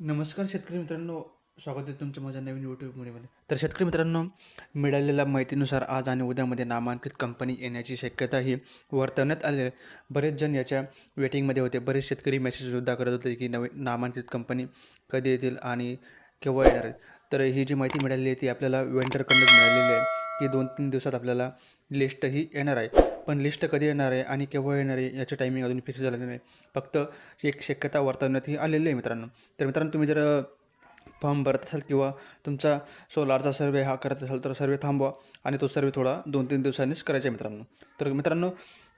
नमस्कार शेतकरी मित्रांनो स्वागत आहे तुमचं माझ्या नवीन यूट्यूब मुलीमध्ये तर शेतकरी मित्रांनो मिळालेल्या माहितीनुसार आज आणि उद्यामध्ये नामांकित कंपनी येण्याची शक्यता ही वर्तवण्यात आली आहे. बरेच जण याच्या वेटिंगमध्ये होते. बरेच शेतकरी मेसेजसुद्धा करत होते की नवीन नामांकित कंपनी कधी येतील आणि केव्हा येणार आहेत. तर ही जी माहिती मिळालेली आहे ती आपल्याला वेंडरकडून मिळालेली आहे. की दोन तीन दिवसात आपल्याला लिस्टही येणार आहे. पण लिस्ट कधी येणार आहे आणि केव्हा येणार आहे याचं टायमिंग अजून फिक्स झालेलं नाही. फक्त एक शक्यता वर्तवण्यात ही आलेली आहे मित्रांनो. तर मित्रांनो तुम्ही जर फॉर्म भरत असाल किंवा तुमचा सोलारचा सर्वे हा करत असाल तर सर्वे थांबवा आणि तो सर्वे थोडा दोन तीन दिवसांनीच करायचा आहे मित्रांनो. तर मित्रांनो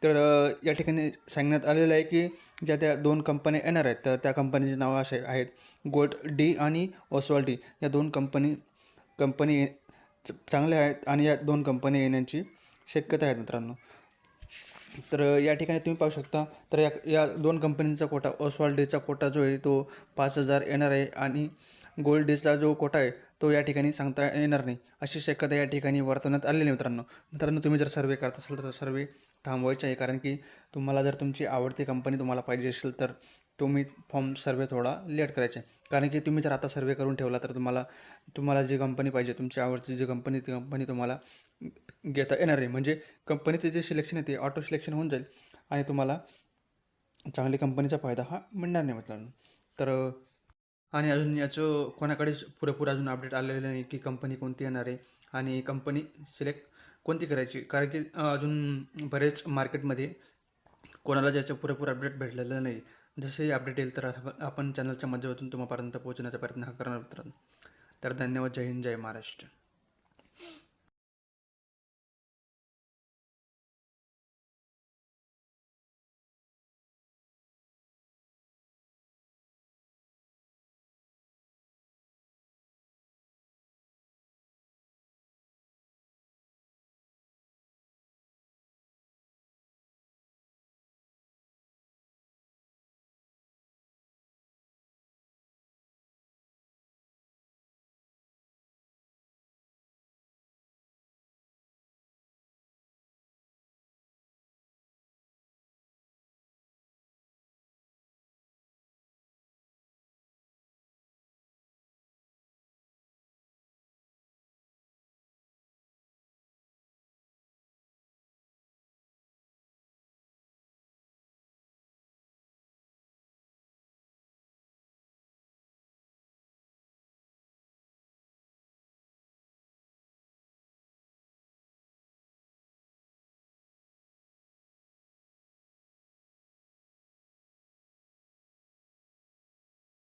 तर या ठिकाणी सांगण्यात आलेलं आहे की ज्या त्या दोन कंपन्या येणार आहेत तर त्या कंपनीचे नावं असे आहेत गोल्ड डी आणि ओसवाल डी या दोन कंपनी कंपनी च- चांगल्या आहेत आणि या दोन कंपन्या येण्याची शक्यता आहे मित्रांनो. तर या ठिकाणी तुम्ही पाहू शकता तर या या दोन कंपनींचा कोटा ओसवाल डेचा कोटा जो आहे तो पाच हजार येणार आहे आणि गोल्ड डेचा जो कोटा आहे तो या ठिकाणी सांगता येणार नाही. अशी शक्यता या ठिकाणी वर्तवण्यात आलेली आहे मित्रांनो. मित्रांनो तुम्ही जर सर्वे करत असाल तर सर्वे थांबवायचे आहे कारण की तुम्हाला जर तुमची आवडती कंपनी तुम्हाला पाहिजे असेल तर तुम्ही फॉर्म सर्वे थोडा लेट करायचे. कारण की तुम्ही जर आता सर्वे करून ठेवला तर तुम्हाला तुम्हाला जी कंपनी पाहिजे तुमची आवडती जी कंपनी ती कंपनी तुम्हाला घेता येणार नाही. म्हणजे कंपनीचे जे सिलेक्शन आहे ते ऑटो सिलेक्शन होऊन जाईल आणि तुम्हाला चांगली कंपनीचा फायदा हा मिळणार नाही मित्रांनो. तर आणि अजून याचं कोणाकडेच पुरेपूर अजून अपडेट आलेलं नाही की कंपनी कोणती येणार आहे आणि कंपनी सिलेक्ट कोणती करायची. कारण की अजून बरेच मार्केटमध्ये कोणाला ज्याचं पुरेपूर अपडेट भेटलेलं नाही. जसे अपडेट येईल तर आपण चॅनलच्या माध्यमातून तुम्हापर्यंत पोहोचण्याचा प्रयत्न करणार करणार तर धन्यवाद. जय हिंद जय महाराष्ट्र.